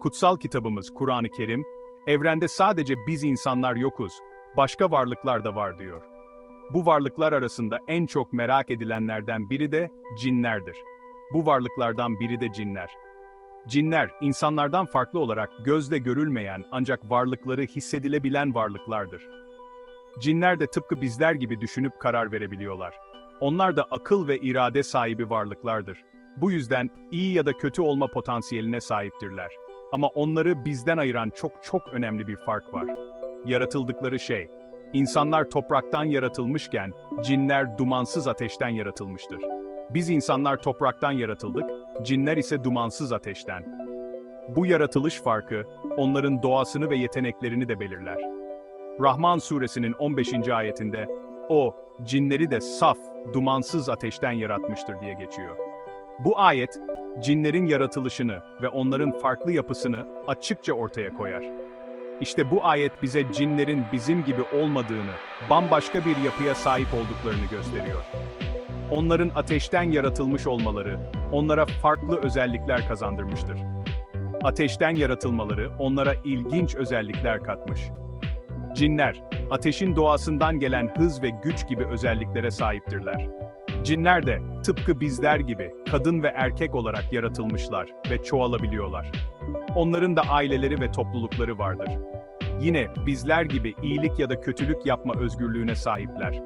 Kutsal kitabımız Kur'an-ı Kerim, evrende sadece biz insanlar yokuz, başka varlıklar da var diyor. Bu varlıklar arasında en çok merak edilenlerden biri de cinlerdir. Bu varlıklardan biri de cinler. Cinler, insanlardan farklı olarak gözle görülmeyen ancak varlıkları hissedilebilen varlıklardır. Cinler de tıpkı bizler gibi düşünüp karar verebiliyorlar. Onlar da akıl ve irade sahibi varlıklardır. Bu yüzden iyi ya da kötü olma potansiyeline sahiptirler. Ama onları bizden ayıran çok çok önemli bir fark var. Yaratıldıkları şey. İnsanlar topraktan yaratılmışken cinler dumansız ateşten yaratılmıştır. Biz insanlar topraktan yaratıldık, cinler ise dumansız ateşten. Bu yaratılış farkı onların doğasını ve yeteneklerini de belirler. Rahman suresinin 15. ayetinde o cinleri de saf, dumansız ateşten yaratmıştır diye geçiyor. Bu ayet cinlerin yaratılışını ve onların farklı yapısını açıkça ortaya koyar. İşte bu ayet bize cinlerin bizim gibi olmadığını, bambaşka bir yapıya sahip olduklarını gösteriyor. Onların ateşten yaratılmış olmaları, onlara farklı özellikler kazandırmıştır. Ateşten yaratılmaları onlara ilginç özellikler katmış. Cinler, ateşin doğasından gelen hız ve güç gibi özelliklere sahiptirler. Cinler de tıpkı bizler gibi kadın ve erkek olarak yaratılmışlar ve çoğalabiliyorlar. Onların da aileleri ve toplulukları vardır. Yine bizler gibi iyilik ya da kötülük yapma özgürlüğüne sahipler.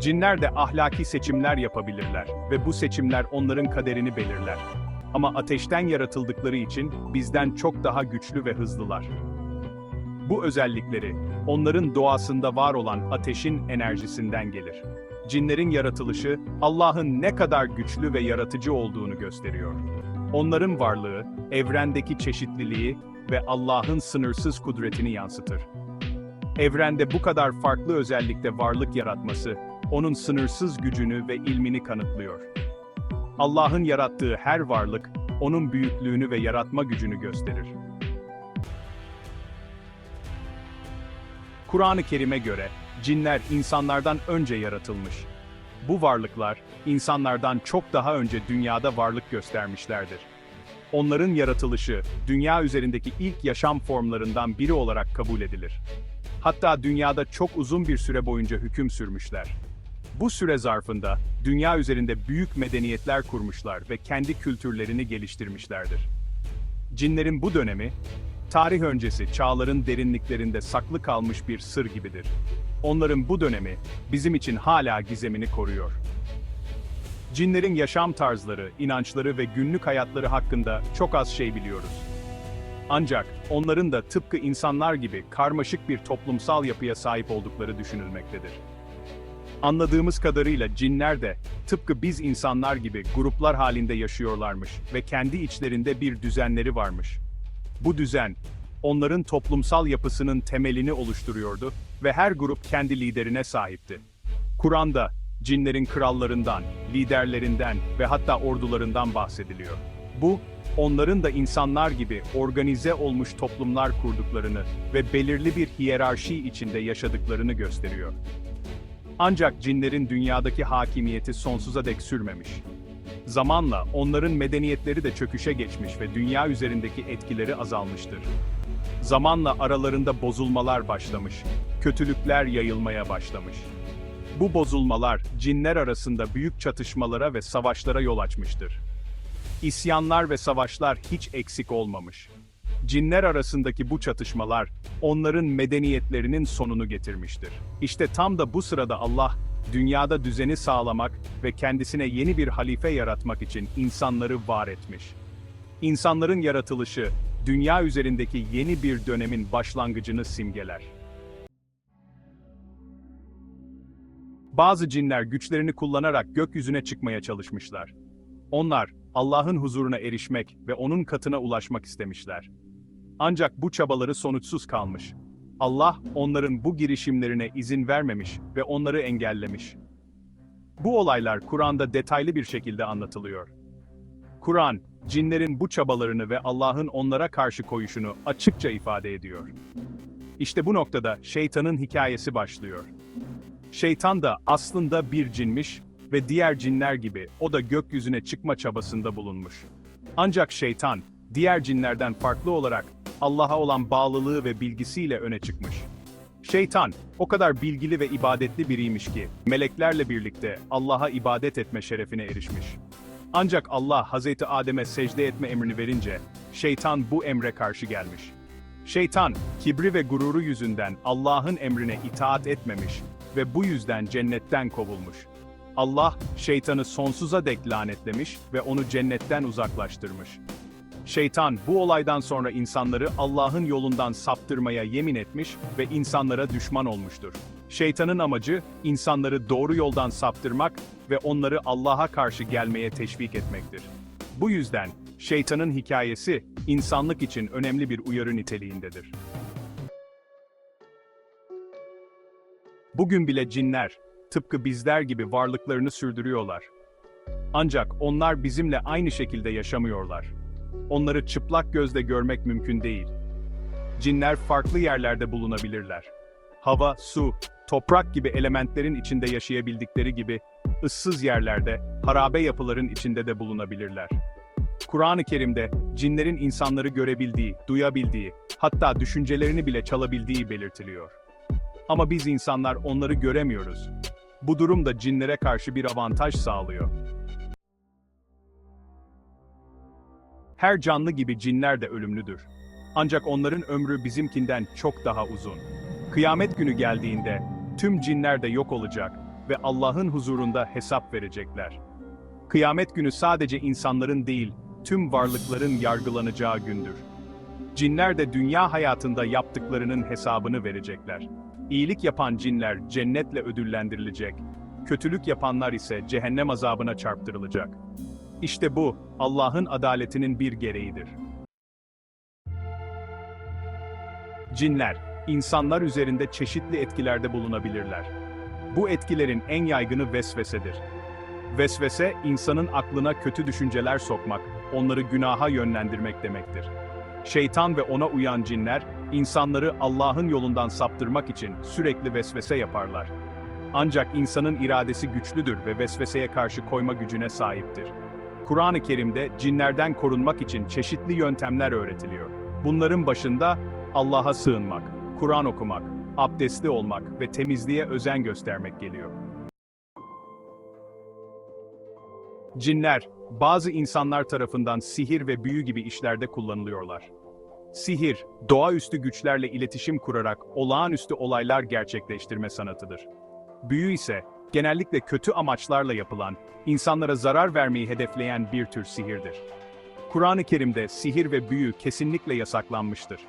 Cinler de ahlaki seçimler yapabilirler ve bu seçimler onların kaderini belirler. Ama ateşten yaratıldıkları için bizden çok daha güçlü ve hızlılar. Bu özellikleri onların doğasında var olan ateşin enerjisinden gelir. Cinlerin yaratılışı Allah'ın ne kadar güçlü ve yaratıcı olduğunu gösteriyor. Onların varlığı evrendeki çeşitliliği ve Allah'ın sınırsız kudretini yansıtır. Evrende bu kadar farklı özellikte varlık yaratması onun sınırsız gücünü ve ilmini kanıtlıyor. Allah'ın yarattığı her varlık onun büyüklüğünü ve yaratma gücünü gösterir. Kur'an-ı Kerim'e göre cinler insanlardan önce yaratılmış. Bu varlıklar insanlardan çok daha önce dünyada varlık göstermişlerdir. Onların yaratılışı dünya üzerindeki ilk yaşam formlarından biri olarak kabul edilir. Hatta dünyada çok uzun bir süre boyunca hüküm sürmüşler. Bu süre zarfında dünya üzerinde büyük medeniyetler kurmuşlar ve kendi kültürlerini geliştirmişlerdir. Cinlerin bu dönemi, tarih öncesi çağların derinliklerinde saklı kalmış bir sır gibidir. Onların bu dönemi bizim için hala gizemini koruyor. Cinlerin yaşam tarzları, inançları ve günlük hayatları hakkında çok az şey biliyoruz. Ancak onların da tıpkı insanlar gibi karmaşık bir toplumsal yapıya sahip oldukları düşünülmektedir. Anladığımız kadarıyla cinler de tıpkı biz insanlar gibi gruplar halinde yaşıyorlarmış ve kendi içlerinde bir düzenleri varmış. Bu düzen, onların toplumsal yapısının temelini oluşturuyordu ve her grup kendi liderine sahipti. Kur'an'da cinlerin krallarından, liderlerinden ve hatta ordularından bahsediliyor. Bu, onların da insanlar gibi organize olmuş toplumlar kurduklarını ve belirli bir hiyerarşi içinde yaşadıklarını gösteriyor. Ancak cinlerin dünyadaki hakimiyeti sonsuza dek sürmemiş. Zamanla onların medeniyetleri de çöküşe geçmiş ve dünya üzerindeki etkileri azalmıştır. Zamanla aralarında bozulmalar başlamış, kötülükler yayılmaya başlamış. Bu bozulmalar cinler arasında büyük çatışmalara ve savaşlara yol açmıştır. İsyanlar ve savaşlar hiç eksik olmamış. Cinler arasındaki bu çatışmalar onların medeniyetlerinin sonunu getirmiştir. İşte tam da bu sırada Allah dünyada düzeni sağlamak ve kendisine yeni bir halife yaratmak için insanları var etmiş. İnsanların yaratılışı dünya üzerindeki yeni bir dönemin başlangıcını simgeler. Bazı cinler güçlerini kullanarak gökyüzüne çıkmaya çalışmışlar. Onlar Allah'ın huzuruna erişmek ve onun katına ulaşmak istemişler. Ancak bu çabaları sonuçsuz kalmış. Allah onların bu girişimlerine izin vermemiş ve onları engellemiş. Bu olaylar Kur'an'da detaylı bir şekilde anlatılıyor. Kur'an, cinlerin bu çabalarını ve Allah'ın onlara karşı koyuşunu açıkça ifade ediyor. İşte bu noktada şeytanın hikayesi başlıyor. Şeytan da aslında bir cinmiş ve diğer cinler gibi o da gökyüzüne çıkma çabasında bulunmuş. Ancak şeytan, diğer cinlerden farklı olarak Allah'a olan bağlılığı ve bilgisiyle öne çıkmış. Şeytan, o kadar bilgili ve ibadetli biriymiş ki, meleklerle birlikte Allah'a ibadet etme şerefine erişmiş. Ancak Allah Hazreti Adem'e secde etme emrini verince, şeytan bu emre karşı gelmiş. Şeytan, kibri ve gururu yüzünden Allah'ın emrine itaat etmemiş ve bu yüzden cennetten kovulmuş. Allah, şeytanı sonsuza dek lanetlemiş ve onu cennetten uzaklaştırmış. Şeytan bu olaydan sonra insanları Allah'ın yolundan saptırmaya yemin etmiş ve insanlara düşman olmuştur. Şeytanın amacı insanları doğru yoldan saptırmak ve onları Allah'a karşı gelmeye teşvik etmektir. Bu yüzden şeytanın hikayesi insanlık için önemli bir uyarı niteliğindedir. Bugün bile cinler tıpkı bizler gibi varlıklarını sürdürüyorlar. Ancak onlar bizimle aynı şekilde yaşamıyorlar. Onları çıplak gözle görmek mümkün değil. Cinler farklı yerlerde bulunabilirler. Hava, su, toprak gibi elementlerin içinde yaşayabildikleri gibi ıssız yerlerde, harabe yapıların içinde de bulunabilirler. Kur'an-ı Kerim'de cinlerin insanları görebildiği, duyabildiği, hatta düşüncelerini bile çalabildiği belirtiliyor. Ama biz insanlar onları göremiyoruz. Bu durum da cinlere karşı bir avantaj sağlıyor. Her canlı gibi cinler de ölümlüdür. Ancak onların ömrü bizimkinden çok daha uzun. Kıyamet günü geldiğinde tüm cinler de yok olacak ve Allah'ın huzurunda hesap verecekler. Kıyamet günü sadece insanların değil, tüm varlıkların yargılanacağı gündür. Cinler de dünya hayatında yaptıklarının hesabını verecekler. İyilik yapan cinler cennetle ödüllendirilecek, kötülük yapanlar ise cehennem azabına çarptırılacak. İşte bu, Allah'ın adaletinin bir gereğidir. Cinler, insanlar üzerinde çeşitli etkilerde bulunabilirler. Bu etkilerin en yaygını vesvesedir. Vesvese, insanın aklına kötü düşünceler sokmak, onları günaha yönlendirmek demektir. Şeytan ve ona uyan cinler, insanları Allah'ın yolundan saptırmak için sürekli vesvese yaparlar. Ancak insanın iradesi güçlüdür ve vesveseye karşı koyma gücüne sahiptir. Kur'an-ı Kerim'de cinlerden korunmak için çeşitli yöntemler öğretiliyor. Bunların başında Allah'a sığınmak, Kur'an okumak, abdestli olmak ve temizliğe özen göstermek geliyor. Cinler, bazı insanlar tarafından sihir ve büyü gibi işlerde kullanılıyorlar. Sihir, doğaüstü güçlerle iletişim kurarak olağanüstü olaylar gerçekleştirme sanatıdır. Büyü ise, genellikle kötü amaçlarla yapılan, insanlara zarar vermeyi hedefleyen bir tür sihirdir. Kur'an-ı Kerim'de sihir ve büyü kesinlikle yasaklanmıştır.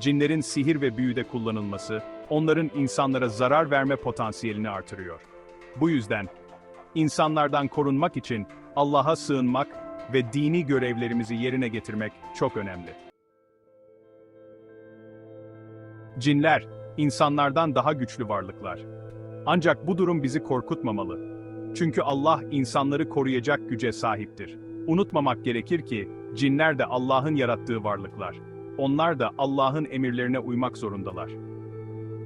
Cinlerin sihir ve büyüde kullanılması, onların insanlara zarar verme potansiyelini artırıyor. Bu yüzden, insanlardan korunmak için Allah'a sığınmak ve dini görevlerimizi yerine getirmek çok önemli. Cinler, insanlardan daha güçlü varlıklar. Ancak bu durum bizi korkutmamalı. Çünkü Allah insanları koruyacak güce sahiptir. Unutmamak gerekir ki, cinler de Allah'ın yarattığı varlıklar. Onlar da Allah'ın emirlerine uymak zorundalar.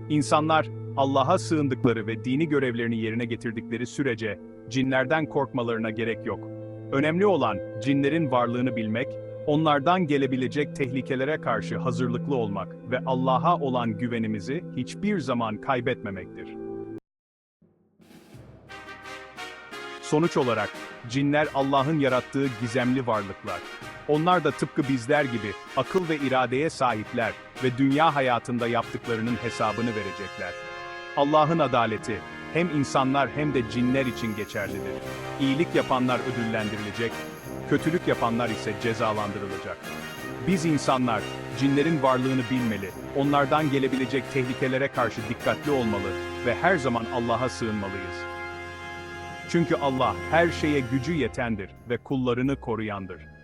İnsanlar, Allah'a sığındıkları ve dini görevlerini yerine getirdikleri sürece, cinlerden korkmalarına gerek yok. Önemli olan, cinlerin varlığını bilmek, onlardan gelebilecek tehlikelere karşı hazırlıklı olmak ve Allah'a olan güvenimizi hiçbir zaman kaybetmemektir. Sonuç olarak, cinler Allah'ın yarattığı gizemli varlıklar. Onlar da tıpkı bizler gibi akıl ve iradeye sahipler ve dünya hayatında yaptıklarının hesabını verecekler. Allah'ın adaleti hem insanlar hem de cinler için geçerlidir. İyilik yapanlar ödüllendirilecek, kötülük yapanlar ise cezalandırılacak. Biz insanlar, cinlerin varlığını bilmeli, onlardan gelebilecek tehlikelere karşı dikkatli olmalı ve her zaman Allah'a sığınmalıyız. Çünkü Allah her şeye gücü yetendir ve kullarını koruyandır.